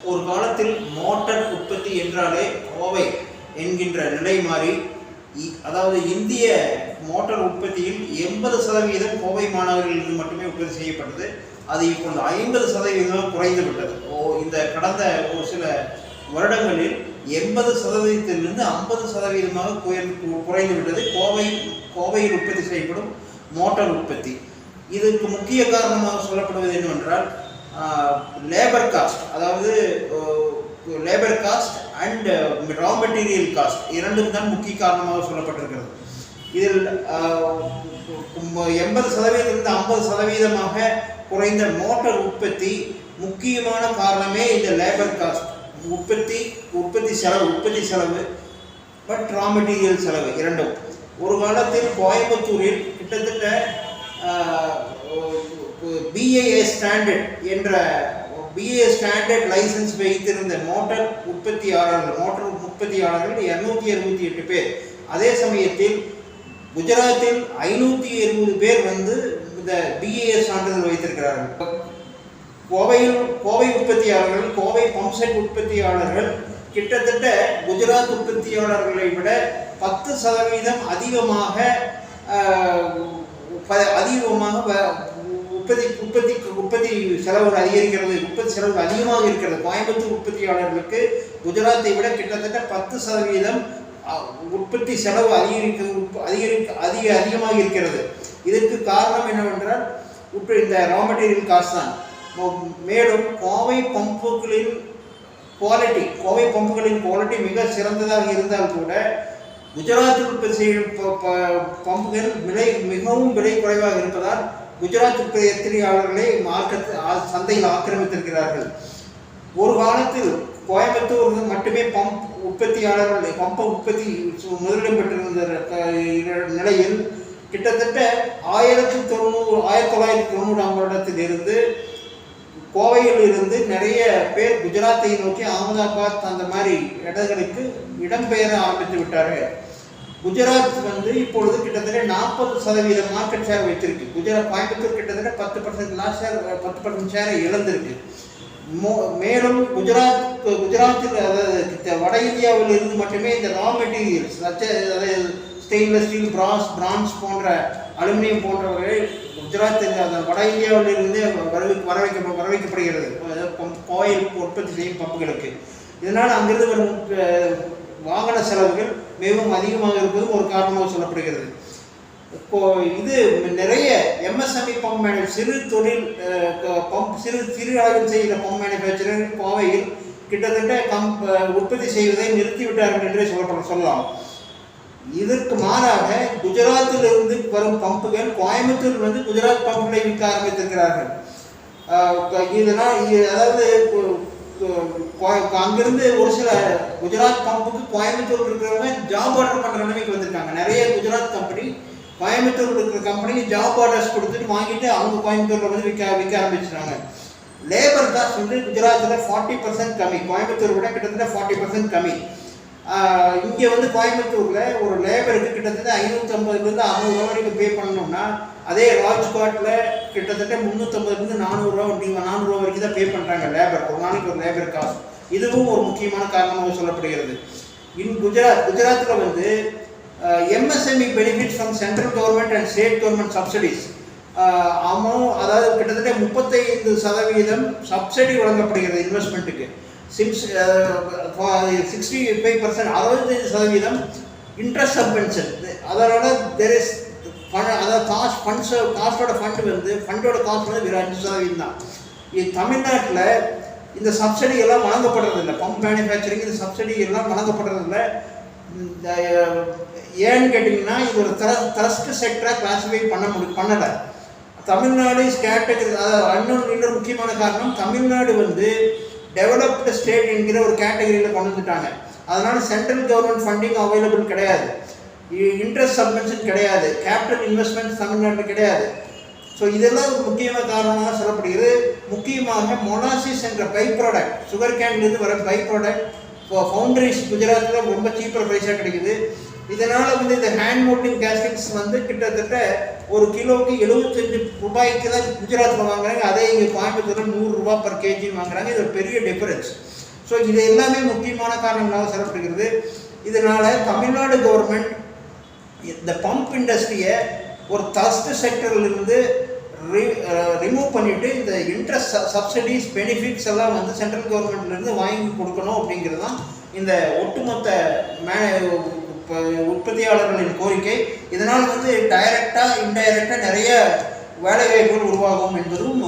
ஒரு காலத்தில் மோட்டார் உற்பத்தி என்றாலே கோவை என்கின்ற நிலை மாறி இ- அதாவது இந்திய மோட்டார் உற்பத்தியில் எண்பது சதவீதம் கோவை மாநகரிலிருந்து மட்டுமே உற்பத்தி செய்யப்பட்டது. அது இப்பொழுது ஐம்பது சதவீதம் குறைந்து விட்டது ஓ இந்த கடந்த ஒரு சில வருடங்களில் எண்பது சதவீதத்திலிருந்து ஐம்பது சதவீதமாக குறைந்து விட்டது கோவை கோவையில் உற்பத்தி செய்யப்படும் மோட்டார் உற்பத்தி. இதற்கு முக்கிய காரணமாக சொல்லப்படுவது என்னவென்றால் லேபர் காஸ்ட் அதாவது labour cost and raw material cost இரண்டும் தான் முக்கிய காரணமாக சொல்லப்பட்டிருக்கிறது. இதில் எண்பது சதவீதத்திலிருந்து ஐம்பது சதவீதமாக குறைந்த மோட்டார் உற்பத்தி முக்கியமான காரணமே இந்த லேபர் காஸ்ட் உற்பத்தி உற்பத்தி செலவு உற்பத்தி செலவு பட் ரா மெட்டீரியல் செலவு இரண்டும். ஒரு காலத்தில் கோயம்புத்தூரில் கிட்டத்தட்ட பிஏஏ ஸ்டாண்டர்ட் என்ற பிஏ ஸ்டாண்டர்ட் லைசன்ஸ் வைத்திருந்த மோட்டார் உற்பத்தியாளர்கள் மோட்டார் உற்பத்தியாளர்கள் இரநூத்தி அறுபத்தி எட்டு பேர். அதே சமயத்தில் குஜராத்தில் ஐநூற்றி இருபது பேர் வந்து இந்த பிஏஏ சான்றிதழ் வைத்திருக்கிறார்கள். கோவையில் கோவை உற்பத்தியாளர்கள் கோவை பம்ப்செட் உற்பத்தியாளர்கள் கிட்டத்தட்ட குஜராத் உற்பத்தியாளர்களை விட பத்து சதவீதம் அதிகமாக அதிகமாக வ- உற்பத்தி உற்பத்தி உற்பத்தி செலவு அதிகரிக்கிறது உற்பத்தி செலவு அதிகமாக இருக்கிறது. கோயம்புத்தூர் உற்பத்தியாளர்களுக்கு குஜராத்தை விட கிட்டத்தட்ட பத்து சதவீதம் உற்பத்தி செலவு அதிகரிக்க அதிகரிக்க அதிக அதிகமாக இருக்கிறது. இதற்கு காரணம் என்னவென்றால் உற்ப இந்த ரா மெட்டீரியல் காஸ்ட் தான். மேலும் கோவை பம்புகளின் குவாலிட்டி கோவை பம்புகளின் குவாலிட்டி மிக சிறந்ததாக இருந்தால் கூட குஜராத்தில் உற்பத்தி செய்யும் ப- ப- பம்புகள் விலை மிகவும் விலை குறைவாக இருப்பதால் குஜராத் உற்பத்தியாளர்களை மார்க்கெட் சந்தையில் ஆக்கிரமித்திருக்கிறார்கள்? ஒரு காலத்தில் கோயம்புத்தூர் மட்டுமே பம்ப் உற்பத்தியாளர்கள் பம்ப உற்பத்தி சு- முதலிடம் பெற்றிருந்த நிலையில் கிட்டத்தட்ட ஆயிரத்தி தொண்ணூறு ஆயிரத்தி தொள்ளாயிரத்தி தொண்ணூறாம் வருடத்திலிருந்து கோவையில் இருந்து நிறைய பேர் குஜராத்தை நோக்கி அகமதாபாத் அந்த மாதிரி இடங்களுக்கு இடம்பெயர ஆரம்பித்து விட்டார்கள். குஜராத் வந்து இப்பொழுது கிட்டத்தட்ட நாற்பது சதவீத மார்க்கெட் ஷேர் வச்சிருக்கு குஜராத் கோயம்புத்தூர் கிட்டத்தட்ட பத்து பர்சன்ட் லாஸ் ஷேர் பத்து பர்சன்ட் ஷேரை இழந்திருக்கு. மேலும் குஜராத் குஜராத்தில் அதாவது வட இந்தியாவில் இருந்து மட்டுமே இந்த ரா மெட்டீரியல்ஸ் அதாவது ஸ்டெயின்லெஸ் ஸ்டீல் பிராஸ் பிரான்ஸ் போன்ற அலுமினியம் போன்றவர்கள் குஜராத்தில் அந்த வட இந்தியாவில் இருந்து வரவை வரவைக்க வரவைக்கப்படுகிறது. கோயில் உற்பத்தி செய்யும் பம்புகளுக்கு. இதனால் அங்கிருந்து வரும் வாகன செலவுகள் மிகவும் அதிகமாக இருப்பதும் ஒரு காரணமாக சொல்லப்படுகிறது. இப்போ இது நிறைய எம்எஸ்எம்இ பம்ப் மேனு சிறு தொழில் பம்ப் சிறு சிறு அளவில் செய்கிற பம்ப் மேனுஃபேக்சரர் கோவையில் கிட்டத்தட்ட கம் உற்பத்தி செய்வதை நிறுத்திவிட்டார்கள் என்றே சொல்லப்பட சொல்லலாம். இதற்கு மாறாக குஜராத்திலிருந்து வரும் பம்புகள் கோயம்புத்தூர் வந்து குஜராத் பம்புகளை விற்க ஆரம்பித்திருக்கிறார்கள். இதனால் அதாவது அங்கிருந்து ஒரு சில குஜராத் பம்புக்கு கோயம்புத்தூர் இருக்கிறவங்க ஜாப் ஆர்டர் பண்ணுற நிலைமைக்கு வந்திருக்காங்க. நிறைய குஜராத் கம்பெனி கோயம்புத்தூர் இருக்கிற கம்பெனிக்கு ஜாப் ஆர்டர்ஸ் கொடுத்துட்டு வாங்கிட்டு அவங்க கோயம்புத்தூரில் வந்து விற்க விற்க ஆரம்பிச்சிட்டாங்க. லேபர் காஸ்ட் வந்து குஜராத்தில் ஃபார்ட்டி பர்சன்ட் கம்மி. கோயம்புத்தூர் விட கிட்டத்தட்ட ஃபார்ட்டி பர்சன்ட் கம்மி. இங்கே வந்து கோயம்புத்தூரில் ஒரு லேபருக்கு கிட்டத்தட்ட ஐநூற்றம்பதுலேருந்து அறநூறுவா வரைக்கும் பே பண்ணணும்னா அதே ராஜ்காட்டில் கிட்டத்தட்ட முந்நூற்றம்பதுலேருந்து நானூறுரூவா நீங்கள் நானூறுரூவா வரைக்கும் தான் பே பண்ணுறாங்க லேபர். ஒரு நாளைக்கு ஒரு லேபர் காசு. இதுவும் ஒரு முக்கியமான காரணமாக சொல்லப்படுகிறது. இன் குஜராத் குஜராத்தில் வந்து MSME benefits from central government and state government subsidies amount அதாவது கிட்டத்தட்ட முப்பத்தைந்து சதவீதம் சப்சிடி வழங்கப்படுகிறது இன்வெஸ்ட்மெண்ட்டுக்கு சிக்ஸ் சிக்ஸ்டி ஃபைவ் பர்சன்ட் அறுபத்தஞ்சு சதவீதம் இன்ட்ரெஸ்ட் சப்வென்ஷன் அதனால் தெர் இஸ் அதாவது காஸ்ட் ஃபண்ட்ஸ் காஸ்டோட ஃபண்ட் வந்து ஃபண்டோட காஸ்ட் வந்து வெறும் அஞ்சு சதவீதம் தான். இது தமிழ்நாட்டில் இந்த சப்சிடி எல்லாம் வழங்கப்படுறதில்லை பம்ப் மேனுஃபேக்சரிங் இந்த சப்சிடி எல்லாம் வழங்கப்படுறதில்ல இந்த ஏன்னு கேட்டிங்கன்னா இது ஒரு த்ரஸ்ட் செக்டராக கிளாஸிஃபை பண்ண முடியும் பண்ணலை. தமிழ்நாடு கேட்டகரி அதாவது இன்னொரு இன்னொரு முக்கியமான காரணம் தமிழ்நாடு வந்து டெவலப்டு ஸ்டேட் என்கிற ஒரு கேட்டகரியில் கொண்டு வந்துட்டாங்க. அதனால் சென்ட்ரல் கவர்மெண்ட் ஃபண்டிங் அவைலபிள் கிடையாது. இன்ட்ரெஸ்ட் சப்வென்ஷன் கிடையாது. கேபிட்டல் இன்வெஸ்ட்மெண்ட் தமிழ்நாட்டில் கிடையாது. ஸோ இதெல்லாம் ஒரு முக்கியமான காரணமாக சொல்லப்படுகிறது. முக்கியமாக மொனாசிஸ் என்ற பை ப்ராடக்ட் சுகர் கேன்லேருந்து வர பை ப்ராடக்ட் இப்போ ஃபவுண்டரிஸ் குஜராத்தில் ரொம்ப சீப்பர் ப்ரைஸாக கிடைக்குது. இதனால் வந்து இந்த ஹேண்ட் மோட்டிங் கேஸ்டிங்ஸ் வந்து கிட்டத்தட்ட ஒரு கிலோக்கு எழுபத்தஞ்சு ரூபாய்க்கு தான் குஜராத்தில் வாங்குறாங்க. அதே இங்கே கோயம்புத்தூரில் நூறுரூவா பர் கேஜின்னு வாங்குறாங்க. இது ஒரு பெரிய டிஃபரன்ஸ் ஸோ இது எல்லாமே முக்கியமான காரணங்களாக சொல்லப்படுகிறது. இதனால் தமிழ்நாடு கவர்மெண்ட் இந்த பம்ப் இண்டஸ்ட்ரியை ஒரு தஸ்ட் செக்டர்லேருந்து ரிமூவ் பண்ணிவிட்டு இந்த இன்ட்ரெஸ்ட் சப்சிடிஸ் பெனிஃபிட்ஸ் எல்லாம் வந்து சென்ட்ரல் கவர்மெண்ட்லேருந்து வாங்கி கொடுக்கணும் அப்படிங்கிறது தான் இந்த ஒட்டுமொத்த மே உற்பத்தியாளர்களின் கோரிக்கை இதனால் வந்து டைரக்டாக இன்டைரக்டாக நிறைய வேலைவாய்ப்புகள் உருவாகும் என்பதும்